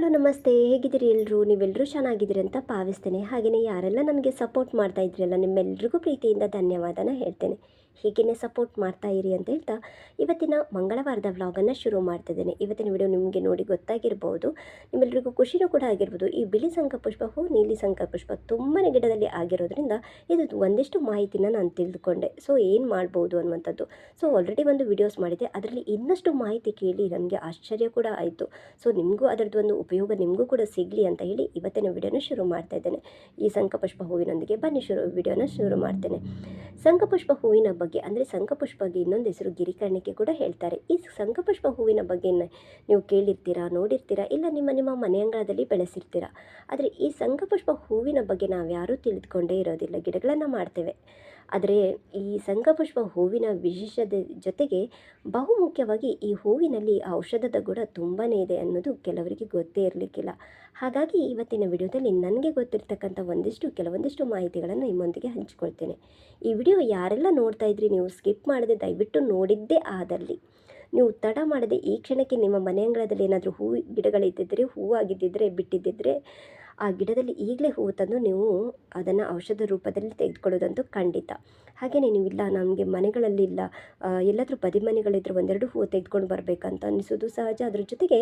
Hello, ನಮಸ್ತೆ. ಹೇಗಿದ್ದೀರಿ ಎಲ್ಲರೂ ನೀವೆಲ್ಲರೂ ಚೆನ್ನಾಗಿದ್ದೀರಿ ಅಂತ ಭಾವಿಸ್ತೇನೆ. ಹಾಗೆಯೇ ಯಾರೆಲ್ಲ ನನಗೆ ಸಪೋರ್ಟ್ ಮಾಡ್ತಾ ಇದ್ರಲ್ಲ ನಿಮ್ಮೆಲ್ಲರಿಗೂ ಪ್ರೀತಿಯಿಂದ ಧನ್ಯವಾದನ ಹೇಳ್ತೇನೆ. ಹೀಗೇ ಸಪೋರ್ಟ್ ಮಾಡ್ತಾ ಇರಿ ಅಂತ ಹೇಳ್ತಾ ಇವತ್ತಿನ ಮಂಗಳವಾರದ ವ್ಲಾಗನ್ನು ಶುರು ಮಾಡ್ತಿದ್ದೇನೆ ಇವತ್ತಿನ ವಿಡಿಯೋ ನಿಮಗೆ ನೋಡಿ ಗೊತ್ತಾಗಿರ್ಬೋದು ನಿಮ್ಮೆಲ್ಲರಿಗೂ ಖುಷಿನೂ ಕೂಡ ಆಗಿರ್ಬೋದು. ಈ ಬಿಳಿ ಸಂಕಪುಷ್ಪ ಹೂ, ನೀಲಿ ಸಂಕಪುಷ್ಪ ತುಂಬಾ ಗಿಡದಲ್ಲಿ ಆಗಿರೋದ್ರಿಂದ ಇದು ಒಂದಿಷ್ಟು ಮಾಹಿತಿನ ನಾನು ತಿಳಿದುಕೊಂಡೆ ಸೊ ಏನು ಮಾಡ್ಬೋದು ಅನ್ನುವಂಥದ್ದು. ಸೊ ಆಲ್ರೆಡಿ ಒಂದು ವಿಡಿಯೋಸ್ ಮಾಡಿದೆ ಅದರಲ್ಲಿ ಇನ್ನಷ್ಟು ಮಾಹಿತಿ ಕೇಳಿ ನನಗೆ ಆಶ್ಚರ್ಯ ಕೂಡ ಆಯಿತು. ಸೊ ನಿಮಗೂ ಅದರದ್ದು ಒಂದು ಉಪಯೋಗ ನಿಮಗೂ ಕೂಡ ಸಿಗಲಿ ಅಂತ ಹೇಳಿ ಇವತ್ತಿನ ವಿಡಿಯೋನ ಶುರು ಮಾಡ್ತಾ ಇದ್ದೇನೆ. ಈ ಸಂಕಪುಷ್ಪ ಹೂವಿನೊಂದಿಗೆ ಬನ್ನಿ ಶುರು ವಿಡಿಯೋನ ಶುರು ಮಾಡ್ತೇನೆ. ಸಂಕಪುಷ್ಪ ಹೂವಿನ ಬಗ್ಗೆ ಅಂದರೆ ಸಂಘಪುಷ್ಪಗೆ ಇನ್ನೊಂದು ಹೆಸರು ಗಿರಿಕರ್ಣಿಕೆ ಕೂಡ ಹೇಳ್ತಾರೆ. ಈ ಸಂಘಪುಷ್ಪ ಹೂವಿನ ಬಗ್ಗೆ ನೀವು ಕೇಳಿರ್ತೀರಾ, ನೋಡಿರ್ತೀರಾ, ಇಲ್ಲ ನಿಮ್ಮ ನಿಮ್ಮ ಮನೆಯಂಗಳದಲ್ಲಿ ಬೆಳೆಸಿರ್ತೀರಾ? ಆದರೆ ಈ ಸಂಘಪುಷ್ಪ ಹೂವಿನ ಬಗ್ಗೆ ನಾವು ಯಾರೂ ತಿಳಿದುಕೊಂಡೇ ಇರೋದಿಲ್ಲ, ಗಿಡಗಳನ್ನು ಮಾಡ್ತೇವೆ. ಆದರೆ ಈ ಸಂಕಪುಷ್ಪ ಹೂವಿನ ವಿಶೇಷತೆ ಜೊತೆಗೆ ಬಹುಮುಖ್ಯವಾಗಿ ಈ ಹೂವಿನಲ್ಲಿ ಔಷಧದ ಗುಣ ತುಂಬಾ ಇದೆ ಅನ್ನೋದು ಕೆಲವರಿಗೆ ಗೊತ್ತೇ ಇರಲಿಕ್ಕಿಲ್ಲ. ಹಾಗಾಗಿ ಇವತ್ತಿನ ವಿಡಿಯೋದಲ್ಲಿ ನನಗೆ ಗೊತ್ತಿರ್ತಕ್ಕಂಥ ಒಂದಿಷ್ಟು, ಕೆಲವೊಂದಿಷ್ಟು ಮಾಹಿತಿಗಳನ್ನು ನಿಮ್ಮೊಂದಿಗೆ ಹಂಚಿಕೊಳ್ತೇನೆ. ಈ ವಿಡಿಯೋ ಯಾರೆಲ್ಲ ನೋಡ್ತಾ ಇದ್ರಿ ನೀವು ಸ್ಕಿಪ್ ಮಾಡದೆ ದಯವಿಟ್ಟು ನೋಡಿದ್ದೇ ಆದಲ್ಲಿ. ನೀವು ತಡ ಮಾಡದೆ ಈ ಕ್ಷಣಕ್ಕೆ ನಿಮ್ಮ ಮನೆ ಅಂಗಳದಲ್ಲಿ ಏನಾದರೂ ಹೂ ಗಿಡಗಳಿದ್ದಿದ್ದರೆ ಹೂವು ಆಗಿದ್ದಿದ್ರೆ ಬಿಟ್ಟಿದ್ದಿದ್ರೆ ಆ ಗಿಡದಲ್ಲಿ ಈಗಲೇ ಹೂವು ತಂದು ನೀವು ಅದನ್ನು ಔಷಧ ರೂಪದಲ್ಲಿ ತೆಗೆದುಕೊಳ್ಳೋದಂತೂ ಖಂಡಿತ. ಹಾಗೆಯೇ ನೀವಿಲ್ಲ, ನಮಗೆ ಮನೆಗಳಲ್ಲಿ ಇಲ್ಲ ಎಲ್ಲಾದರೂ ಬದಿ ಮನೆಗಳಿದ್ದರೂ ಒಂದೆರಡು ಹೂವು ತೆಗೆದುಕೊಂಡು ಬರಬೇಕಂತ ಅನಿಸೋದು ಸಹಜ. ಅದ್ರ ಜೊತೆಗೆ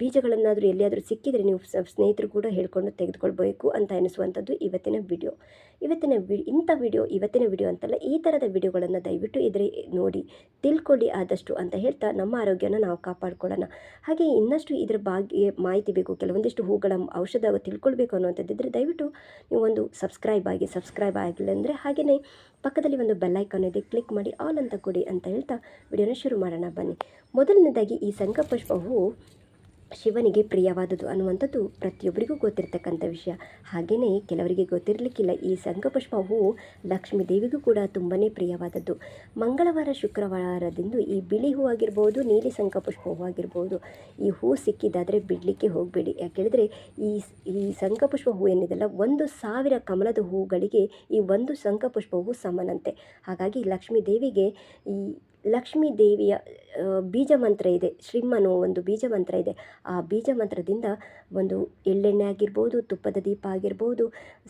ಬೀಜಗಳನ್ನಾದರೂ ಎಲ್ಲಿಯಾದರೂ ಸಿಕ್ಕಿದರೆ ನೀವು ಸ್ನೇಹಿತರು ಕೂಡ ಹೇಳ್ಕೊಂಡು ತೆಗೆದುಕೊಳ್ಬೇಕು ಅಂತ ಅನಿಸುವಂಥದ್ದು ಇವತ್ತಿನ ವಿಡಿಯೋ. ಇವತ್ತಿನ ವಿ, ಇಂಥ ವಿಡಿಯೋ, ಇವತ್ತಿನ ವಿಡಿಯೋ ಅಂತಲ್ಲ ಈ ಥರದ ವಿಡಿಯೋಗಳನ್ನು ದಯವಿಟ್ಟು ಇದ್ರೆ ನೋಡಿ, ತಿಳ್ಕೊಳ್ಳಿ ಆದಷ್ಟು ಅಂತ ಹೇಳ್ತಾ ನಮ್ಮ ಆರೋಗ್ಯನ ನಾವು ಕಾಪಾಡ್ಕೊಳ್ಳೋಣ. ಹಾಗೆ ಇನ್ನಷ್ಟು ಇದರ ಬಗ್ಗೆ ಮಾಹಿತಿ ಬೇಕು, ಕೆಲವೊಂದಿಷ್ಟು ಹೂಗಳ ಔಷಧ ತಿಳ್ಕೊಳ್ಬೇಕು ಅನ್ನುವಂಥದ್ದಿದ್ರೆ ದಯವಿಟ್ಟು ನೀವು ಒಂದು ಸಬ್ಸ್ಕ್ರೈಬ್ ಆಗಿ, ಸಬ್ಸ್ಕ್ರೈಬ್ ಆಗಿಲ್ಲ ಅಂದರೆ ಹಾಗೆಯೇ ಪಕ್ಕದಲ್ಲಿ ಒಂದು ಬೆಲ್ಲೈಕಾನ್ ಇದೆ, ಕ್ಲಿಕ್ ಮಾಡಿ ಆಲ್ ಅಂತ ಕೊಡಿ ಅಂತ ಹೇಳ್ತಾ ವಿಡಿಯೋನ ಶುರು ಮಾಡೋಣ ಬನ್ನಿ. ಮೊದಲನೇದಾಗಿ ಈ ಸಂಕಪುಷ್ಪ ಹೂವು ಶಿವನಿಗೆ ಪ್ರಿಯವಾದದ್ದು ಅನ್ನುವಂಥದ್ದು ಪ್ರತಿಯೊಬ್ಬರಿಗೂ ಗೊತ್ತಿರತಕ್ಕಂಥ ವಿಷಯ. ಹಾಗೆಯೇ ಕೆಲವರಿಗೆ ಗೊತ್ತಿರಲಿಕ್ಕಿಲ್ಲ, ಈ ಸಂಘಪುಷ್ಪ ಹೂವು ಲಕ್ಷ್ಮೀ ದೇವಿಗೂ ಕೂಡ ತುಂಬಾ ಪ್ರಿಯವಾದದ್ದು. ಮಂಗಳವಾರ, ಶುಕ್ರವಾರದಿಂದ ಈ ಬಿಳಿ ಹೂ ಆಗಿರ್ಬೋದು, ನೀಲಿ ಸಂಘಪುಷ್ಪ ಹೂ ಆಗಿರ್ಬೋದು, ಈ ಹೂ ಸಿಕ್ಕಿದ್ದಾದರೆ ಬಿಡಲಿಕ್ಕೆ ಹೋಗಬೇಡಿ. ಯಾಕೆಳಿದ್ರೆ ಈ ಈ ಸಂಘಪುಷ್ಪ ಹೂ ಏನಿದೆಲ್ಲ, ಒಂದು ಸಾವಿರ ಕಮಲದ ಹೂಗಳಿಗೆ ಈ ಒಂದು ಸಂಘಪುಷ್ಪ ಹೂ ಸಮನಂತೆ. ಹಾಗಾಗಿ ಲಕ್ಷ್ಮೀ ದೇವಿಗೆ ಈ ಲಕ್ಷ್ಮೀ ದೇವಿಯ ಬೀಜ ಮಂತ್ರ ಇದೆ. ಶ್ರೀಮ್ ಒಂದು ಬೀಜ ಮಂತ್ರ ಇದೆ. ಆ ಬೀಜ ಮಂತ್ರದಿಂದ ಒಂದು ಎಳ್ಳೆಣ್ಣೆ ಆಗಿರ್ಬೋದು, ತುಪ್ಪದ ದೀಪ ಆಗಿರ್ಬೋದು,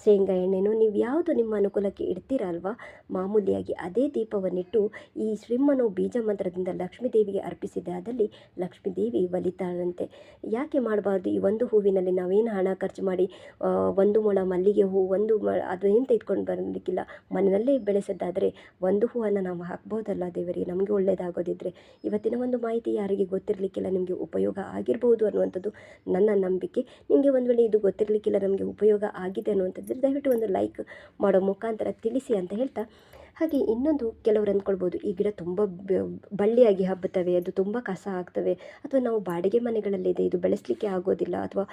ಶೇಂಗಾ ಎಣ್ಣೆನೋ ನೀವು ಯಾವುದು ನಿಮ್ಮ ಅನುಕೂಲಕ್ಕೆ ಇಡ್ತೀರ ಅಲ್ವಾ? ಮಾಮೂಲಿಯಾಗಿ ಅದೇ ದೀಪವನ್ನಿಟ್ಟು ಈ ಶ್ರೀಮ್ ಅನ್ನೋ ಬೀಜ ಮಂತ್ರದಿಂದ ಲಕ್ಷ್ಮೀ ದೇವಿಗೆ ಅರ್ಪಿಸಿದೆ ಆದಲ್ಲಿ ಲಕ್ಷ್ಮೀ ದೇವಿ ಒಲಿತಾಳಂತೆ. ಯಾಕೆ ಮಾಡಬಾರ್ದು? ಈ ಒಂದು ಹೂವಿನಲ್ಲಿ ನಾವೇನು ಹಣ ಖರ್ಚು ಮಾಡಿ ಒಂದು ಮೊಳ ಮಲ್ಲಿಗೆ ಹೂ, ಒಂದು ಮೊಳ ಅದು ಏನು ತೆಗೆದುಕೊಂಡು ಬರಲಿಕ್ಕಿಲ್ಲ. ಮನೆಯಲ್ಲೇ ಬೆಳೆಸೋದಾದರೆ ಒಂದು ಹೂವನ್ನು ನಾವು ಹಾಕ್ಬೋದಲ್ಲ ದೇವರಿಗೆ ನಮಗೆ ಒಳ್ಳೆಯದಾಗೋದಿದ್ರೆ ಇವತ್ತಿನ ಒಂದು ಮಾಹಿತಿ ಯಾರಿಗೆ ಗೊತ್ತಿರಲಿಕ್ಕಿಲ್ಲ ನಿಮಗೆ ಉಪಯೋಗ ಆಗಿರ್ಬೋದು ಅನ್ನುವಂಥದ್ದು ನನ್ನ ನಂಬಿಕೆ. ನಿಮಗೆ ಒಂದು ವೇಳೆ ಇದು ಗೊತ್ತಿರಲಿಕ್ಕಿಲ್ಲ, ನಮಗೆ ಉಪಯೋಗ ಆಗಿದೆ ಅನ್ನುವಂಥದ್ದು ದಯವಿಟ್ಟು ಒಂದು ಲೈಕ್ ಮಾಡೋ ಮುಖಾಂತರ ತಿಳಿಸಿ ಅಂತ ಹೇಳ್ತಾ ಹಾಗೆ ಇನ್ನೊಂದು ಕೆಲವರು ಅಂದ್ಕೊಳ್ಬೋದು, ಈ ಗಿಡ ತುಂಬ ಬಳ್ಳಿಯಾಗಿ ಹಬ್ಬುತ್ತವೆ, ಅದು ತುಂಬ ಕಸ ಆಗ್ತವೆ, ಅಥವಾ ನಾವು ಬಾಡಿಗೆ ಮನೆಗಳಲ್ಲಿದೆ ಇದು ಬೆಳೆಸಲಿಕ್ಕೆ ಆಗೋದಿಲ್ಲ, ಅಥವಾ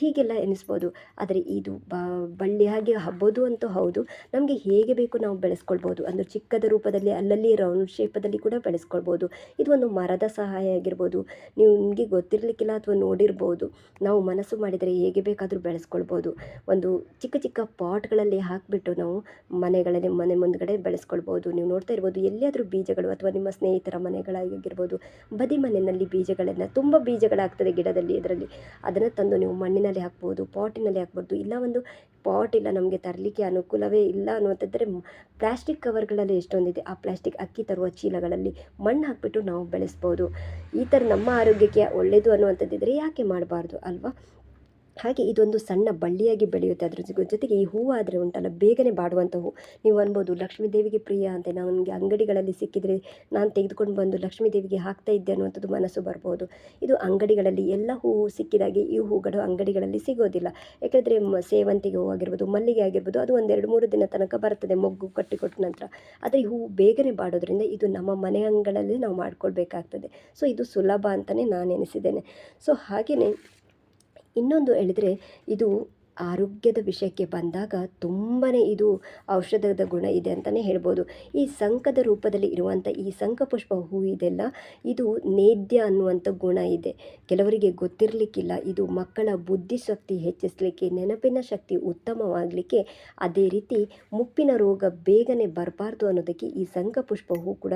ಹೀಗೆಲ್ಲ ಎನಿಸ್ಬೋದು. ಆದರೆ ಇದು ಬ ಬಳ್ಳಿಯಾಗಿ ಹಬ್ಬೋದು ಅಂತೂ ಹೌದು, ನಮಗೆ ಹೇಗೆ ಬೇಕು ನಾವು ಬೆಳೆಸ್ಕೊಳ್ಬೋದು, ಅಂದರೆ ಚಿಕ್ಕದ ರೂಪದಲ್ಲಿ ಅಲ್ಲಲ್ಲಿ ರೌಂಡ್ ಶೇಪದಲ್ಲಿ ಕೂಡ ಬೆಳೆಸ್ಕೊಳ್ಬೋದು. ಇದು ಒಂದು ಮರದ ಸಹಾಯ ಆಗಿರ್ಬೋದು, ನೀವು ನಿಮಗೆ ಗೊತ್ತಿರಲಿಕ್ಕಿಲ್ಲ ಅಥವಾ ನೋಡಿರ್ಬೋದು, ನಾವು ಮನಸ್ಸು ಮಾಡಿದರೆ ಹೇಗೆ ಬೇಕಾದರೂ ಬೆಳೆಸ್ಕೊಳ್ಬೋದು. ಒಂದು ಚಿಕ್ಕ ಚಿಕ್ಕ ಪಾಟ್ಗಳಲ್ಲಿ ಹಾಕಿಬಿಟ್ಟು ನಾವು ಮನೆಗಳಲ್ಲಿ ಮನೆ ಮುಂದ್ಗಡೆ ಬೆಳೆಸ್ಕೊಳ್ಬೋದು. ನೀವು ನೋಡ್ತಾ ಇರ್ಬೋದು, ಎಲ್ಲಿಯಾದರೂ ಬೀಜಗಳು ಅಥವಾ ನಿಮ್ಮ ಸ್ನೇಹಿತರ ಮನೆಗಳಾಗಿರ್ಬೋದು ಬದಿ ಮನೆಯಲ್ಲಿ ಬೀಜಗಳನ್ನು, ತುಂಬ ಬೀಜಗಳಾಗ್ತದೆ ಗಿಡದಲ್ಲಿ, ಇದರಲ್ಲಿ. ಅದನ್ನು ತಂದು ನೀವು ಮಣ್ಣಿನಲ್ಲಿ ಹಾಕ್ಬೋದು, ಪಾಟಿನಲ್ಲಿ ಹಾಕ್ಬೋದು. ಇಲ್ಲ ಒಂದು ಪಾಟ್ ಇಲ್ಲ ನಮಗೆ ತರಲಿಕ್ಕೆ ಅನುಕೂಲವೇ ಇಲ್ಲ ಅನ್ನುವಂಥದ್ದರೆ, ಪ್ಲಾಸ್ಟಿಕ್ ಕವರ್ಗಳಲ್ಲಿ ಎಷ್ಟೊಂದಿದೆ, ಆ ಪ್ಲಾಸ್ಟಿಕ್ ಅಕ್ಕಿ ತರುವ ಚೀಲಗಳಲ್ಲಿ ಮಣ್ಣು ಹಾಕಿಬಿಟ್ಟು ನಾವು ಬೆಳೆಸ್ಬೋದು. ಈ ಥರ ನಮ್ಮ ಆರೋಗ್ಯಕ್ಕೆ ಒಳ್ಳೆಯದು ಅನ್ನುವಂಥದ್ದಿದ್ರೆ ಯಾಕೆ ಮಾಡಬಾರ್ದು ಅಲ್ವಾ? ಹಾಗೆ ಇದೊಂದು ಸಣ್ಣ ಬಳ್ಳಿಯಾಗಿ ಬೆಳೆಯುತ್ತೆ. ಅದ್ರ ಜೊತೆಗೆ ಈ ಹೂವು ಆದರೆ ಉಂಟಲ್ಲ, ಬೇಗನೆ ಬಾಡುವಂಥ ಹೂ. ನೀವು ಅನ್ಬೋದು, ಲಕ್ಷ್ಮೀ ದೇವಿಗೆ ಪ್ರಿಯ ಅಂತ ನನಗೆ ಅಂಗಡಿಗಳಲ್ಲಿ ಸಿಕ್ಕಿದರೆ ನಾನು ತೆಗೆದುಕೊಂಡು ಬಂದು ಲಕ್ಷ್ಮೀ ದೇವಿಗೆ ಹಾಕ್ತಾ ಇದ್ದೆ ಅನ್ನುವಂಥದ್ದು ಮನಸ್ಸು ಬರ್ಬೋದು. ಇದು ಅಂಗಡಿಗಳಲ್ಲಿ ಎಲ್ಲ ಹೂವು ಸಿಕ್ಕಿದಾಗೆ ಈ ಹೂಗಳು ಅಂಗಡಿಗಳಲ್ಲಿ ಸಿಗೋದಿಲ್ಲ. ಯಾಕೆಂದರೆ ಸೇವಂತಿಗೆ ಹೂ ಆಗಿರ್ಬೋದು, ಮಲ್ಲಿಗೆ ಆಗಿರ್ಬೋದು, ಅದು ಒಂದೆರಡು ಮೂರು ದಿನ ತನಕ ಬರ್ತದೆ, ಮೊಗ್ಗು ಕಟ್ಟಿಕೊಟ್ಟ ನಂತರ. ಆದರೆ ಈ ಹೂವು ಬೇಗನೆ ಬಾಡೋದ್ರಿಂದ ಇದು ನಮ್ಮ ಮನೆ ಅಂಗಳಲ್ಲಿ ನಾವು ಮಾಡ್ಕೊಳ್ಬೇಕಾಗ್ತದೆ. ಸೊ, ಇದು ಸುಲಭ ಅಂತಲೇ ನಾನು ಎನಿಸಿದ್ದೇನೆ. ಸೊ ಹಾಗೆಯೇ ಇನ್ನೊಂದು ಹೇಳಿದರೆ ಇದು ಆರೋಗ್ಯದ ವಿಷಯಕ್ಕೆ ಬಂದಾಗ ತುಂಬಾ ಇದು ಔಷಧದ ಗುಣ ಇದೆ ಅಂತಲೇ ಹೇಳ್ಬೋದು. ಈ ಸಂಕದ ರೂಪದಲ್ಲಿ ಇರುವಂಥ ಈ ಸಂಕಪುಷ್ಪ ಇದೆಲ್ಲ ಇದು ನೇದ್ಯ ಅನ್ನುವಂಥ ಗುಣ ಇದೆ. ಕೆಲವರಿಗೆ ಗೊತ್ತಿರಲಿಕ್ಕಿಲ್ಲ, ಇದು ಮಕ್ಕಳ ಬುದ್ಧಿಶಕ್ತಿ ಹೆಚ್ಚಿಸಲಿಕ್ಕೆ, ನೆನಪಿನ ಶಕ್ತಿ ಉತ್ತಮವಾಗಲಿಕ್ಕೆ ಅದೇ ರೀತಿ ಮುಪ್ಪಿನ ರೋಗ ಬೇಗನೆ ಬರಬಾರ್ದು ಅನ್ನೋದಕ್ಕೆ ಈ ಸಂಕಪುಷ್ಪ ಹೂ ಕೂಡ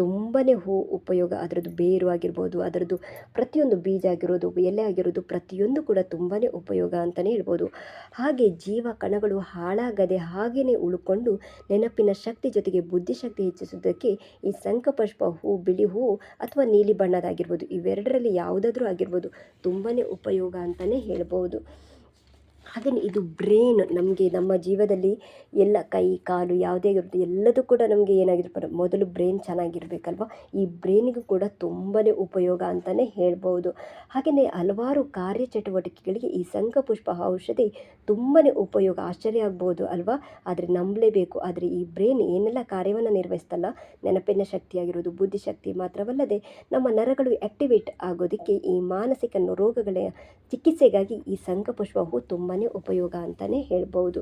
ತುಂಬಾ ಹೂ ಉಪಯೋಗ. ಅದರದ್ದು ಬೇರು ಆಗಿರ್ಬೋದು, ಅದರದ್ದು ಪ್ರತಿಯೊಂದು ಬೀಜ ಆಗಿರೋದು ಎಲೆ ಆಗಿರೋದು ಪ್ರತಿಯೊಂದು ಕೂಡ ತುಂಬಾ ಉಪಯೋಗ ಅಂತಲೇ ಹೇಳ್ಬೋದು. ಹಾಗೆ ಜೀವ ಕಣಗಳು ಹಾಳಾಗದೆ ಹಾಗೆಯೇ ಉಳ್ಕೊಂಡು ನೆನಪಿನ ಶಕ್ತಿ ಜೊತೆಗೆ ಬುದ್ಧಿಶಕ್ತಿ ಹೆಚ್ಚಿಸುವುದಕ್ಕೆ ಈ ಸಂಕಪುಷ್ಪ ಹೂ, ಬಿಳಿ ಹೂ ಅಥವಾ ನೀಲಿ ಬಣ್ಣದಾಗಿರ್ಬೋದು ಇವೆರಡರಲ್ಲಿ ಯಾವುದಾದ್ರೂ ಆಗಿರ್ಬೋದು ತುಂಬಾ ಉಪಯೋಗ ಅಂತಲೇ ಹೇಳ್ಬೋದು. ಹಾಗೆಯೇ ಇದು ಬ್ರೈನ್ ನಮಗೆ ನಮ್ಮ ಜೀವದಲ್ಲಿ ಎಲ್ಲ ಕೈ, ಕಾಲು ಯಾವುದೇ ಇರುತ್ತೆ ಎಲ್ಲದೂ ಕೂಡ ನಮಗೆ ಏನಾಗಿರ್ಬೋದು ಮೊದಲು ಬ್ರೈನ್ ಚೆನ್ನಾಗಿರ್ಬೇಕಲ್ವ? ಈ ಬ್ರೈನಿಗೂ ಕೂಡ ತುಂಬಾ ಉಪಯೋಗ ಅಂತಲೇ ಹೇಳ್ಬೋದು. ಹಾಗೆಯೇ ಹಲವಾರು ಕಾರ್ಯಚಟುವಟಿಕೆಗಳಿಗೆ ಈ ಸಂಕಪುಷ್ಪ ಔಷಧಿ ತುಂಬಾ ಉಪಯೋಗ, ಆಶ್ಚರ್ಯ ಆಗ್ಬೋದು ಅಲ್ವಾ? ಆದರೆ ನಂಬಲೇಬೇಕು. ಆದರೆ ಈ ಬ್ರೈನ್ ಏನೆಲ್ಲ ಕಾರ್ಯವನ್ನು ನಿರ್ವಹಿಸ್ತಲ್ಲ? ನೆನಪಿನ ಶಕ್ತಿಯಾಗಿರೋದು ಬುದ್ಧಿಶಕ್ತಿ ಮಾತ್ರವಲ್ಲದೆ ನಮ್ಮ ನರಗಳು ಆ್ಯಕ್ಟಿವೇಟ್ ಆಗೋದಕ್ಕೆ ಈ ಮಾನಸಿಕ ರೋಗಗಳ ಚಿಕಿತ್ಸೆಗಾಗಿ ಈ ಸಂಘಪುಷ್ಪವು ಹೂ ತುಂಬಾ ಉಪಯೋಗ ಅಂತಲೇ ಹೇಳ್ಬೋದು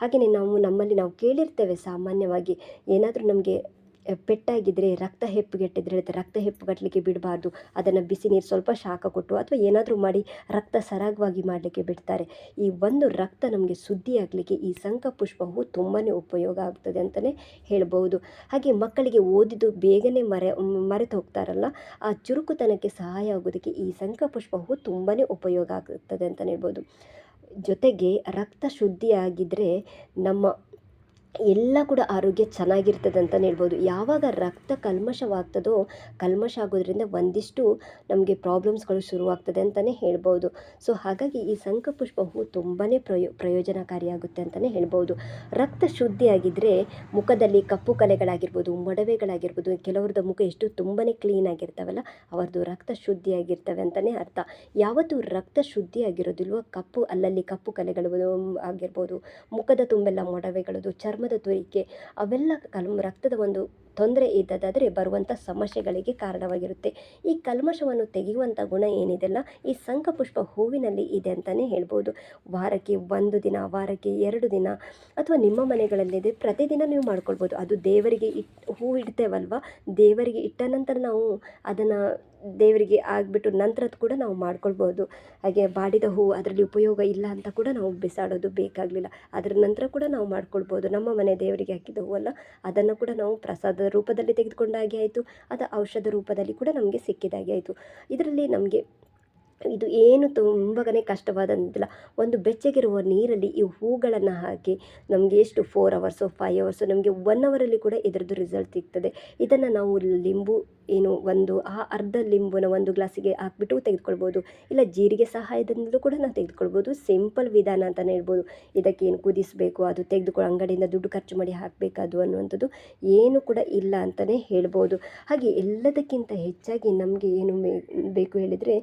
ಹಾಗೆಯೇ ನಾವು ನಮ್ಮಲ್ಲಿ ನಾವು ಕೇಳಿರ್ತೇವೆ ಸಾಮಾನ್ಯವಾಗಿ, ಏನಾದರೂ ನಮಗೆ ಪೆಟ್ಟಾಗಿದ್ದರೆ ರಕ್ತ ಹೆಪ್ಪುಗಟ್ಟಿದ್ರೆ ರಕ್ತ ಹೆಪ್ಪುಗಟ್ಟಲಿಕ್ಕೆ ಬಿಡಬಾರ್ದು, ಅದನ್ನು ಬಿಸಿ ನೀರು ಸ್ವಲ್ಪ ಶಾಖ ಕೊಟ್ಟು ಅಥವಾ ಏನಾದರೂ ಮಾಡಿ ರಕ್ತ ಸರಾಗವಾಗಿ ಮಾಡಲಿಕ್ಕೆ ಬಿಡ್ತಾರೆ. ಈ ಒಂದು ರಕ್ತ ನಮಗೆ ಸುದ್ದಿಯಾಗಲಿಕ್ಕೆ ಈ ಸಂಕಪುಷ್ಪ ಹೂ ತುಂಬಾ ಉಪಯೋಗ ಆಗ್ತದೆ ಅಂತಲೇ ಹೇಳ್ಬೋದು ಹಾಗೆ ಮಕ್ಕಳಿಗೆ ಓದಿದ್ದು ಬೇಗನೆ ಮರೆ, ಮರೆತು ಹೋಗ್ತಾರಲ್ಲ, ಆ ಚುರುಕುತನಕ್ಕೆ ಸಹಾಯ ಆಗೋದಕ್ಕೆ ಈ ಸಂಕಪುಷ್ಪ ಹೂ ತುಂಬಾ ಉಪಯೋಗ ಆಗ್ತದೆ ಅಂತಲೇ ಹೇಳ್ಬೋದು ಜೊತೆಗೆ ರಕ್ತ ಶುದ್ಧಿಯಾಗಿದ್ದರೆ ನಮ್ಮ ಎಲ್ಲ ಕೂಡ ಆರೋಗ್ಯ ಚೆನ್ನಾಗಿರ್ತದೆ ಅಂತಲೇ ಹೇಳ್ಬೋದು. ಯಾವಾಗ ರಕ್ತ ಕಲ್ಮಶವಾಗ್ತದೋ ಕಲ್ಮಶ ಆಗೋದ್ರಿಂದ ಒಂದಿಷ್ಟು ನಮಗೆ ಪ್ರಾಬ್ಲಮ್ಸ್ಗಳು ಶುರುವಾಗ್ತದೆ ಅಂತಲೇ ಹೇಳ್ಬೋದು. ಸೊ, ಹಾಗಾಗಿ ಈ ಸಂಕಪುಷ್ಪ ಹೂ ತುಂಬಾ ಪ್ರಯೋ, ಪ್ರಯೋಜನಕಾರಿಯಾಗುತ್ತೆ ಅಂತಲೇ ಹೇಳ್ಬೋದು. ರಕ್ತ ಶುದ್ಧಿಯಾಗಿದ್ದರೆ ಮುಖದಲ್ಲಿ ಕಪ್ಪು ಕಲೆಗಳಾಗಿರ್ಬೋದು ಮೊಡವೆಗಳಾಗಿರ್ಬೋದು ಕೆಲವ್ರದ್ದು ಮುಖ ಎಷ್ಟು ತುಂಬಾ ಕ್ಲೀನ್ ಆಗಿರ್ತಾವಲ್ಲ, ಅವ್ರದ್ದು ರಕ್ತ ಶುದ್ಧಿಯಾಗಿರ್ತವೆ ಅಂತಲೇ ಅರ್ಥ. ಯಾವತ್ತು ರಕ್ತ ಶುದ್ಧಿಯಾಗಿರೋದಿಲ್ವೋ, ಕಪ್ಪು, ಅಲ್ಲಲ್ಲಿ ಕಪ್ಪು ಕಲೆಗಳು ಆಗಿರ್ಬೋದು, ಮುಖದ ತುಂಬೆಲ್ಲ ಮೊಡವೆಗಳದು ಚರ್ಮದ ತುರಿಕೆ ಅವೆಲ್ಲ ಕಲ್ಮ ರಕ್ತದ ಒಂದು ತೊಂದರೆ ಇದ್ದದಾದರೆ ಬರುವಂಥ ಸಮಸ್ಯೆಗಳಿಗೆ ಕಾರಣವಾಗಿರುತ್ತೆ. ಈ ಕಲ್ಮಶವನ್ನು ತೆಗೆಯುವಂಥ ಗುಣ ಏನಿದೆಲ್ಲ? ಈ ಸಂಕಪುಷ್ಪ ಹೂವಿನಲ್ಲಿ ಇದೆ ಅಂತಲೇ ಹೇಳ್ಬೋದು. ವಾರಕ್ಕೆ ಒಂದು ದಿನ, ವಾರಕ್ಕೆ ಎರಡು ದಿನ ಅಥವಾ ನಿಮ್ಮ ಮನೆಗಳಲ್ಲಿದೆ, ಪ್ರತಿದಿನ ನೀವು ಮಾಡ್ಕೊಳ್ಬೋದು. ಅದು ದೇವರಿಗೆ ಇಟ್, ಹೂ ಇಡ್ತೇವಲ್ವ? ದೇವರಿಗೆ ಇಟ್ಟ ನಂತರ ನಾವು ಅದನ್ನು ದೇವರಿಗೆ ಆಗಿಬಿಟ್ಟು ನಂತರದ್ದು ಕೂಡ ನಾವು ಮಾಡ್ಕೊಳ್ಬೋದು. ಹಾಗೆ ಬಾಡಿದ ಹೂವು ಅದರಲ್ಲಿ ಉಪಯೋಗ ಇಲ್ಲ ಅಂತ ಕೂಡ ನಾವು ಬಿಸಾಡೋದು ಬೇಕಾಗಲಿಲ್ಲ. ಅದರ ನಂತರ ಕೂಡ ನಾವು ಮಾಡ್ಕೊಳ್ಬೋದು. ನಮ್ಮ ಮನೆ ದೇವರಿಗೆ ಹಾಕಿದ ಹೂವಲ್ಲ ಅದನ್ನು ಕೂಡ ನಾವು ಪ್ರಸಾದದ ರೂಪದಲ್ಲಿ ತೆಗೆದುಕೊಂಡಾಗೆ ಆಯಿತು, ಅದು ಔಷಧ ರೂಪದಲ್ಲಿ ಕೂಡ ನಮಗೆ ಸಿಕ್ಕಿದಾಗೆ ಆಯಿತು. ಇದರಲ್ಲಿ ನಮಗೆ ಇದು ಏನು ತುಂಬಾ ಕಷ್ಟವಾದಂತಿಲ್ಲ. ಒಂದು ಬೆಚ್ಚಗಿರುವ ನೀರಲ್ಲಿ ಈ ಹೂಗಳನ್ನು ಹಾಕಿ ನಮಗೆ ಎಷ್ಟು ಫೋರ್ ಅವರ್ಸು ಫೈವ್ ಅವರ್ಸು ನಮಗೆ ಒನ್ ಅವರಲ್ಲಿ ಕೂಡ ಇದರದ್ದು ರಿಸಲ್ಟ್ ಸಿಗ್ತದೆ. ಇದನ್ನು ನಾವು ಲಿಂಬು ಏನು ಒಂದು ಆ ಅರ್ಧ ಲಿಂಬುನ ಒಂದು ಗ್ಲಾಸಿಗೆ ಹಾಕ್ಬಿಟ್ಟು ತೆಗೆದುಕೊಳ್ಬೋದು. ಇಲ್ಲ ಜೀರಿಗೆ ಸಹಾಯದಿಂದಲೂ ಕೂಡ ನಾವು ತೆಗೆದುಕೊಳ್ಬೋದು. ಸಿಂಪಲ್ ವಿಧಾನ ಅಂತಲೇ ಹೇಳ್ಬೋದು. ಏನು ಕುದಿಸಬೇಕು, ಅದು ತೆಗೆದುಕೊಳ್ಳೋ ಅಂಗಡಿಯಿಂದ ದುಡ್ಡು ಖರ್ಚು ಮಾಡಿ ಹಾಕಬೇಕಾದು ಅನ್ನುವಂಥದ್ದು ಏನು ಕೂಡ ಇಲ್ಲ ಅಂತಲೇ ಹೇಳ್ಬೋದು. ಹಾಗೆ ಎಲ್ಲದಕ್ಕಿಂತ ಹೆಚ್ಚಾಗಿ ನಮಗೆ ಏನು ಬೇಕು ಹೇಳಿದರೆ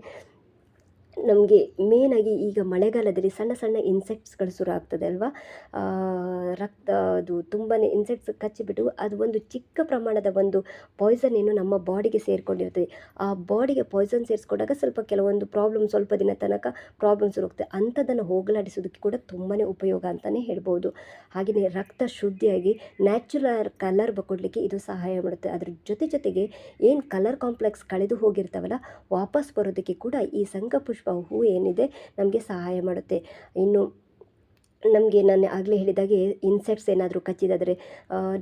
ನಮಗೆ ಮೇನಾಗಿ ಈಗ ಮಳೆಗಾಲದಲ್ಲಿ ಸಣ್ಣ ಸಣ್ಣ ಇನ್ಸೆಕ್ಟ್ಸ್ಗಳು ಶುರು ಆಗ್ತದೆ ಅಲ್ವಾ? ರಕ್ತ ಅದು ತುಂಬಾ ಇನ್ಸೆಕ್ಟ್ಸ್ ಕಚ್ಚಿಬಿಟ್ಟು ಅದು ಒಂದು ಚಿಕ್ಕ ಪ್ರಮಾಣದ ಒಂದು ಪಾಯ್ಸನ್ ಏನು ನಮ್ಮ ಬಾಡಿಗೆ ಸೇರಿಕೊಂಡಿರ್ತದೆ. ಆ ಬಾಡಿಗೆ ಪಾಯ್ಸನ್ ಸೇರಿಸ್ಕೊಂಡಾಗ ಸ್ವಲ್ಪ ಕೆಲವೊಂದು ಪ್ರಾಬ್ಲಮ್ ಸ್ವಲ್ಪ ದಿನ ತನಕ ಪ್ರಾಬ್ಲಮ್ ಶುರು ಹೋಗ್ತದೆ ಅಂಥದ್ದನ್ನು ಹೋಗಲಾಡಿಸೋದಕ್ಕೆ ಕೂಡ ತುಂಬಾ ಉಪಯೋಗ ಅಂತಲೇ ಹೇಳ್ಬೋದು. ಹಾಗೆಯೇ ರಕ್ತ ಶುದ್ಧಿಯಾಗಿ ನ್ಯಾಚುರಲ್ ಕಲರ್ ಕೊಡಲಿಕ್ಕೆ ಇದು ಸಹಾಯ ಮಾಡುತ್ತೆ. ಅದ್ರ ಜೊತೆ ಜೊತೆಗೆ ಏನು ಕಲರ್ ಕಾಂಪ್ಲೆಕ್ಸ್ ಕಳೆದು ಹೋಗಿರ್ತಾವಲ್ಲ, ವಾಪಸ್ ಬರೋದಕ್ಕೆ ಕೂಡ ಈ ಸಂಕಪುಷ್ಪ ಹೂ ಏನಿದೆ ನಮಗೆ ಸಹಾಯ ಮಾಡುತ್ತೆ. ಇನ್ನು ನಮಗೆ ನಾನು ಆಗಲೇ ಹೇಳಿದಾಗೆ ಇನ್ಸೆಕ್ಟ್ಸ್ ಏನಾದರೂ ಕಚ್ಚಿದಾದರೆ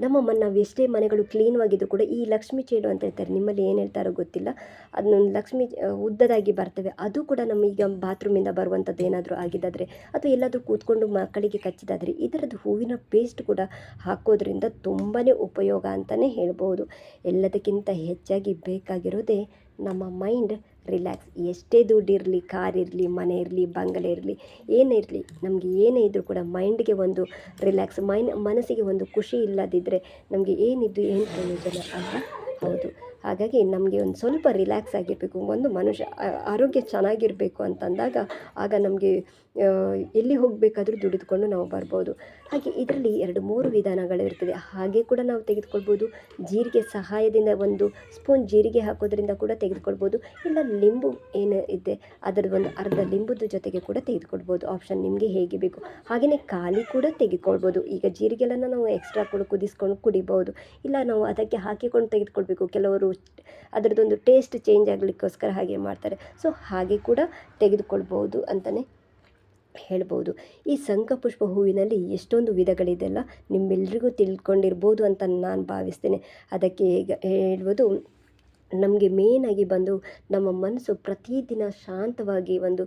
ನಮ್ಮ ಮನೆ ನಾವು ಎಷ್ಟೇ ಮನೆಗಳು ಕ್ಲೀನ್ವಾಗಿದ್ದು ಕೂಡ ಈ ಲಕ್ಷ್ಮಿ ಚೇಳು ಅಂತ ಹೇಳ್ತಾರೆ. ನಿಮ್ಮಲ್ಲಿ ಏನು ಹೇಳ್ತಾರೋ ಗೊತ್ತಿಲ್ಲ. ಅದನ್ನ ಲಕ್ಷ್ಮಿ ಉದ್ದದಾಗಿ ಬರ್ತವೆ. ಅದು ಕೂಡ ನಮ್ಮ ಈಗ ಬಾತ್ರೂಮಿಂದ ಬರುವಂಥದ್ದು ಏನಾದರೂ ಆಗಿದ್ದಾದರೆ ಅಥವಾ ಎಲ್ಲಾದರೂ ಕೂತ್ಕೊಂಡು ಮಕ್ಕಳಿಗೆ ಕಚ್ಚಿದಾದರೆ ಇದರದ್ದು ಹೂವಿನ ಪೇಸ್ಟ್ ಕೂಡ ಹಾಕೋದ್ರಿಂದ ತುಂಬಾ ಉಪಯೋಗ ಅಂತಲೇ ಹೇಳ್ಬೋದು. ಎಲ್ಲದಕ್ಕಿಂತ ಹೆಚ್ಚಾಗಿ ಬೇಕಾಗಿರೋದೇ ನಮ್ಮ ಮೈಂಡ್ ರಿಲ್ಯಾಕ್ಸ್. ಎಷ್ಟೇ ದುಡ್ಡಿರಲಿ ಕಾರ್ ಇರಲಿ, ಮನೆ ಇರಲಿ, ಬಂಗಲೆ ಇರಲಿ, ಏನೇ ಇರಲಿ, ನಮಗೆ ಏನೇ ಇದ್ದರೂ ಕೂಡ ಮೈಂಡ್ಗೆ ಒಂದು ರಿಲ್ಯಾಕ್ಸ್, ಮೈನ್, ಮನಸ್ಸಿಗೆ ಒಂದು ಖುಷಿ ಇಲ್ಲದಿದ್ದರೆ ನಮಗೆ ಏನಿದ್ದು ಏನು ಪ್ರಯೋಜನ ಅಂತ ಹೌದು. ಹಾಗಾಗಿ ನಮಗೆ ಒಂದು ಸ್ವಲ್ಪ ರಿಲ್ಯಾಕ್ಸ್ ಆಗಿರಬೇಕು, ಒಂದು ಮನುಷ್ಯ ಆರೋಗ್ಯ ಚೆನ್ನಾಗಿರಬೇಕು ಅಂತಂದಾಗ ಆಗ ನಮಗೆ ಎಲ್ಲಿ ಹೋಗಬೇಕಾದ್ರೂ ದುಡಿದುಕೊಂಡು ನಾವು ಬರ್ಬೋದು. ಹಾಗೆ ಇದರಲ್ಲಿ ಎರಡು ಮೂರು ವಿಧಾನಗಳಿರ್ತದೆ. ಹಾಗೆ ಕೂಡ ನಾವು ತೆಗೆದುಕೊಳ್ಬೋದು. ಜೀರಿಗೆ ಸಹಾಯದಿಂದ ಒಂದು ಸ್ಪೂನ್ ಜೀರಿಗೆ ಹಾಕೋದ್ರಿಂದ ಕೂಡ ತೆಗೆದುಕೊಳ್ಬೋದು. ಇಲ್ಲ ಲಿಂಬು ಏನು ಇದೆ ಅದರ ಒಂದು ಅರ್ಧ ಲಿಂಬುದ ಜೊತೆಗೆ ಕೂಡ ತೆಗೆದುಕೊಳ್ಬೋದು. ಆಪ್ಷನ್ ನಿಮಗೆ ಹೇಗೆ ಬೇಕು. ಹಾಗೆಯೇ ಖಾಲಿ ಕೂಡ ತೆಗೆದುಕೊಳ್ಬೋದು. ಈಗ ಜೀರಿಗೆಲ್ಲ ನಾವು ಎಕ್ಸ್ಟ್ರಾ ಕೂಡ ಕುದಿಸ್ಕೊಂಡು ಕುಡಿಬೋದು. ಇಲ್ಲ ನಾವು ಅದಕ್ಕೆ ಹಾಕಿಕೊಂಡು ತೆಗೆದುಕೊಳ್ಬೇಕು. ಕೆಲವರು ಅದರದ್ದೊಂದು ಟೇಸ್ಟ್ ಚೇಂಜ್ ಆಗಲಿಕ್ಕೋಸ್ಕರ ಹಾಗೆ ಮಾಡ್ತಾರೆ. ಸೊ ಹಾಗೆ ಕೂಡ ತೆಗೆದುಕೊಳ್ಬೋದು ಅಂತಲೇ ಹೇಳ್ಬೋದು ಈ ಸಂಕಪುಷ್ಪ ಹೂವಿನಲ್ಲಿ ಎಷ್ಟೊಂದು ವಿಧಗಳಿದೆಲ್ಲ ನಿಮ್ಮೆಲ್ರಿಗೂ ತಿಳ್ಕೊಂಡಿರ್ಬೋದು ಅಂತ ನಾನು ಭಾವಿಸ್ತೇನೆ. ಅದಕ್ಕೆ ಈಗ ಹೇಳುವುದು ನಮಗೆ ಮೇಯ್ನಾಗಿ ಬಂದು ನಮ್ಮ ಮನಸ್ಸು ಪ್ರತಿದಿನ ಶಾಂತವಾಗಿ ಒಂದು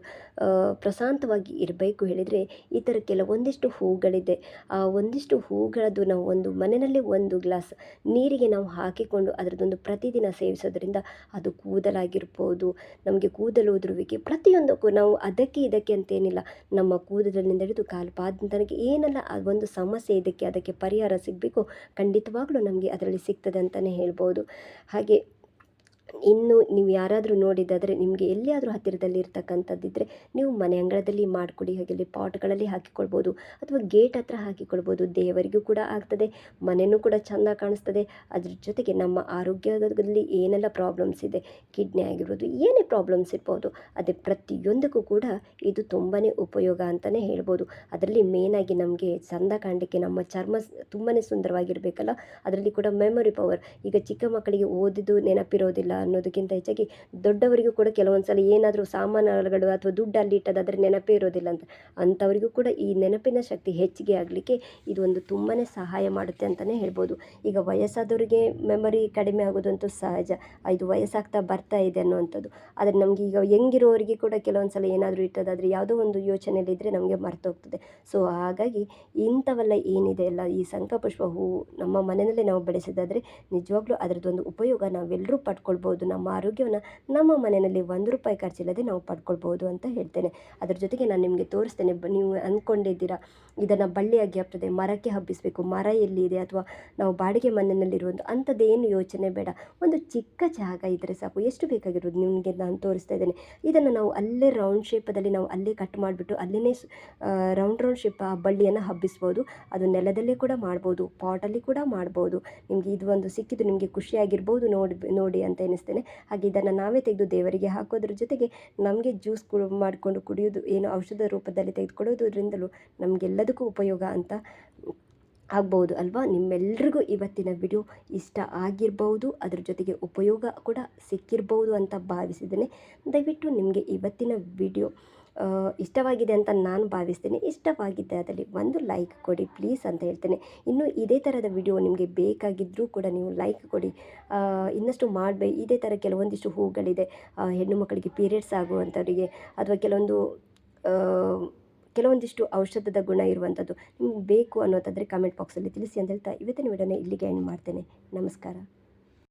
ಪ್ರಶಾಂತವಾಗಿ ಇರಬೇಕು ಹೇಳಿದರೆ ಈ ಥರ ಕೆಲವೊಂದಿಷ್ಟು ಹೂಗಳಿದೆ. ಆ ಒಂದಿಷ್ಟು ಹೂಗಳದ್ದು ನಾವು ಒಂದು ಮನೆಯಲ್ಲೇ ಒಂದು ಗ್ಲಾಸ್ ನೀರಿಗೆ ನಾವು ಹಾಕಿಕೊಂಡು ಅದರದ್ದೊಂದು ಪ್ರತಿದಿನ ಸೇವಿಸೋದ್ರಿಂದ ಅದು ಕೂದಲಾಗಿರ್ಬೋದು, ನಮಗೆ ಕೂದಲು ಉದುರುವಿಕೆ ಪ್ರತಿಯೊಂದಕ್ಕೂ ನಾವು ಅದಕ್ಕೆ ಇದಕ್ಕೆ ಅಂತೇನಿಲ್ಲ. ನಮ್ಮ ಕೂದಲಿನಿಂದ ಹಿಡಿದು ಕಾಲು ಪಾದ ಏನೆಲ್ಲ ಒಂದು ಸಮಸ್ಯೆ ಇದಕ್ಕೆ ಅದಕ್ಕೆ ಪರಿಹಾರ ಸಿಗಬೇಕು, ಖಂಡಿತವಾಗಲೂ ನಮಗೆ ಅದರಲ್ಲಿ ಸಿಗ್ತದೆ ಅಂತಲೇ ಹೇಳ್ಬೋದು. ಹಾಗೆ ಇನ್ನು ನೀವು ಯಾರಾದರೂ ನೋಡಿದ್ದಾದರೆ ನಿಮಗೆ ಎಲ್ಲಿಯಾದರೂ ಹತ್ತಿರದಲ್ಲಿ ಇರ್ತಕ್ಕಂಥದ್ದಿದ್ದರೆ ನೀವು ಮನೆ ಅಂಗಳದಲ್ಲಿ ಮಾಡಿಕೊಡಿ ಹಾಗೆ ಪಾಟ್ಗಳಲ್ಲಿ ಹಾಕಿಕೊಳ್ಬೋದು ಅಥವಾ ಗೇಟ್ ಹತ್ರ ಹಾಕಿಕೊಳ್ಬೋದು. ದೇವರಿಗೂ ಕೂಡ ಆಗ್ತದೆ ಮನೆಯೂ ಕೂಡ ಚೆಂದ ಕಾಣಿಸ್ತದೆ. ಅದ್ರ ಜೊತೆಗೆ ನಮ್ಮ ಆರೋಗ್ಯದಲ್ಲಿ ಏನೆಲ್ಲ ಪ್ರಾಬ್ಲಮ್ಸ್ ಇದೆ ಕಿಡ್ನಿ ಆಗಿರ್ಬೋದು, ಏನೇ ಪ್ರಾಬ್ಲಮ್ಸ್ ಇರ್ಬೋದು, ಅದೇ ಪ್ರತಿಯೊಂದಕ್ಕೂ ಕೂಡ ಇದು ತುಂಬಾ ಉಪಯೋಗ ಅಂತಲೇ ಹೇಳ್ಬೋದು. ಅದರಲ್ಲಿ ಮೇನಾಗಿ ನಮಗೆ ಚಂದ ಕಾಣಲಿಕ್ಕೆ, ನಮ್ಮ ಚರ್ಮ ತುಂಬಾ ಸುಂದರವಾಗಿರಬೇಕಲ್ಲ, ಅದರಲ್ಲಿ ಕೂಡ ಮೆಮೊರಿ ಪವರ್ ಈಗ ಚಿಕ್ಕ ಮಕ್ಕಳಿಗೆ ಓದಿದ್ದು ನೆನಪಿರೋದಿಲ್ಲ ಅನ್ನೋದಕ್ಕಿಂತ ಹೆಚ್ಚಾಗಿ ದೊಡ್ಡವರಿಗೂ ಕೂಡ ಕೆಲವೊಂದು ಸಲ ಏನಾದರೂ ಸಾಮಾನುಗಳು ಅಥವಾ ದುಡ್ಡು ಅಲ್ಲಿ ಇಟ್ಟದಾದರೆ ನೆನಪೇ ಇರೋದಿಲ್ಲ ಅಂತ. ಅಂಥವರಿಗೂ ಕೂಡ ಈ ನೆನಪಿನ ಶಕ್ತಿ ಹೆಚ್ಚಿಗೆ ಆಗಲಿಕ್ಕೆ ಇದು ಒಂದು ತುಂಬಾ ಸಹಾಯ ಮಾಡುತ್ತೆ ಅಂತಲೇ ಹೇಳ್ಬೋದು. ಈಗ ವಯಸ್ಸಾದವರಿಗೆ ಮೆಮೊರಿ ಕಡಿಮೆ ಆಗೋದಂತೂ ಸಹಜ. ಇದು ವಯಸ್ಸಾಗ್ತಾ ಬರ್ತಾ ಇದೆ ಅನ್ನುವಂಥದ್ದು. ಆದರೆ ನಮಗೆ ಈಗ ಹೆಂಗಿರೋರಿಗೆ ಕೂಡ ಕೆಲವೊಂದು ಸಲ ಏನಾದರೂ ಇಟ್ಟದಾದರೆ ಯಾವುದೋ ಒಂದು ಯೋಚನೆಯಲ್ಲಿದ್ದರೆ ನಮಗೆ ಮರ್ತೋಗ್ತದೆ. ಸೊ ಹಾಗಾಗಿ ಇಂಥವೆಲ್ಲ ಏನಿದೆ ಅಲ್ಲ ಈ ಸಂಕಪುಷ್ಪ ಹೂವು ನಮ್ಮ ಮನೆಯಲ್ಲೇ ನಾವು ಬೆಳೆಸಿದ್ದಾದರೆ ನಿಜವಾಗ್ಲೂ ಅದರದ್ದೊಂದು ಉಪಯೋಗ ನಾವೆಲ್ಲರೂ ಪಡ್ಕೊಳ್ಬೋದು. ನಮ್ಮ ಆರೋಗ್ಯವನ್ನು ನಮ್ಮ ಮನೆಯಲ್ಲಿ ಒಂದು ರೂಪಾಯಿ ಖರ್ಚಿಲ್ಲದೆ ನಾವು ಪಡ್ಕೊಳ್ಬೋದು ಅಂತ ಹೇಳ್ತೇನೆ. ಅದ್ರ ಜೊತೆಗೆ ನಾನು ನಿಮಗೆ ತೋರಿಸ್ತೇನೆ. ನೀವು ಅಂದ್ಕೊಂಡಿದ್ದೀರಾ ಇದನ್ನು ಬಳ್ಳಿಯಾಗಿ ಹಬ್ತದೆ ಮರಕ್ಕೆ ಹಬ್ಬಿಸಬೇಕು, ಮರ ಎಲ್ಲಿದೆ ಅಥವಾ ನಾವು ಬಾಡಿಗೆ ಮನೆಯಲ್ಲಿರುವಂಥ ಅಂಥದ್ದೇನು ಯೋಚನೆ ಬೇಡ. ಒಂದು ಚಿಕ್ಕ ಜಾಗ ಇದ್ದರೆ ಸಾಕು, ಎಷ್ಟು ಬೇಕಾಗಿರೋದು ನಿಮಗೆ ನಾನು ತೋರಿಸ್ತಾ ಇದ್ದೇನೆ. ಇದನ್ನು ನಾವು ಅಲ್ಲೇ ರೌಂಡ್ ಶೇಪದಲ್ಲಿ ನಾವು ಅಲ್ಲೇ ಕಟ್ ಮಾಡಿಬಿಟ್ಟು ಅಲ್ಲೇ ರೌಂಡ್ ರೌಂಡ್ ಶೇಪ್ ಆ ಬಳ್ಳಿಯನ್ನು ಹಬ್ಬಿಸ್ಬೋದು. ಅದು ನೆಲದಲ್ಲೇ ಕೂಡ ಮಾಡ್ಬೋದು ಪಾಟಲ್ಲಿ ಕೂಡ ಮಾಡ್ಬೋದು. ನಿಮಗೆ ಇದು ಒಂದು ಸಿಕ್ಕಿದ್ದು ನಿಮಗೆ ಖುಷಿಯಾಗಿರ್ಬೋದು ನೋಡಿ ನೋಡಿ ಅಂತ ಎನಿಸ್ತೇನೆ ಹಾಗೆ ಇದನ್ನು ನಾವೇ ತೆಗೆದು ದೇವರಿಗೆ ಹಾಕೋದ್ರ ಜೊತೆಗೆ ನಮಗೆ ಜ್ಯೂಸ್ ಕು ಮಾಡಿಕೊಂಡು ಕುಡಿಯೋದು ಏನು ಔಷಧ ರೂಪದಲ್ಲಿ ತೆಗೆದುಕೊಳ್ಳೋದ್ರಿಂದಲೂ ನಮಗೆಲ್ಲದಕ್ಕೂ ಉಪಯೋಗ ಅಂತ ಆಗ್ಬೋದು ಅಲ್ವಾ? ನಿಮ್ಮೆಲ್ರಿಗೂ ಇವತ್ತಿನ ವಿಡಿಯೋ ಇಷ್ಟ ಆಗಿರ್ಬೋದು ಅದ್ರ ಜೊತೆಗೆ ಉಪಯೋಗ ಕೂಡ ಸಿಕ್ಕಿರ್ಬೋದು ಅಂತ ಭಾವಿಸಿದ್ದೇನೆ. ದಯವಿಟ್ಟು ನಿಮಗೆ ಇವತ್ತಿನ ವಿಡಿಯೋ ಇಷ್ಟವಾಗಿದೆ ಅಂತ ನಾನು ಭಾವಿಸ್ತೇನೆ. ಇಷ್ಟವಾಗಿದ್ದೆ ಅದರಲ್ಲಿ ಒಂದು ಲೈಕ್ ಕೊಡಿ ಪ್ಲೀಸ್ ಅಂತ ಹೇಳ್ತೇನೆ. ಇನ್ನು ಇದೇ ಥರದ ವಿಡಿಯೋ ನಿಮಗೆ ಬೇಕಾಗಿದ್ದರೂ ಕೂಡ ನೀವು ಲೈಕ್ ಕೊಡಿ. ಇನ್ನಷ್ಟು ಮಾಡಬೇಕು ಇದೇ ಥರ ಕೆಲವೊಂದಿಷ್ಟು ಹೂಗಳಿದೆ. ಹೆಣ್ಣು ಮಕ್ಕಳಿಗೆ ಪೀರಿಯಡ್ಸ್ ಆಗುವಂಥವರಿಗೆ ಅಥವಾ ಕೆಲವೊಂದು ಕೆಲವೊಂದಿಷ್ಟು ಔಷಧದ ಗುಣ ಇರುವಂಥದ್ದು ನಿಮ್ಗೆ ಬೇಕು ಅನ್ನೋದಾದರೆ ಕಮೆಂಟ್ ಬಾಕ್ಸಲ್ಲಿ ತಿಳಿಸಿ ಅಂತ ಹೇಳ್ತಾ ಇವತ್ತಿನ ವಿಡಿಯೋನ ಇಲ್ಲಿಗೆ ಎಂಡ್ ಮಾಡ್ತೇನೆ. ನಮಸ್ಕಾರ.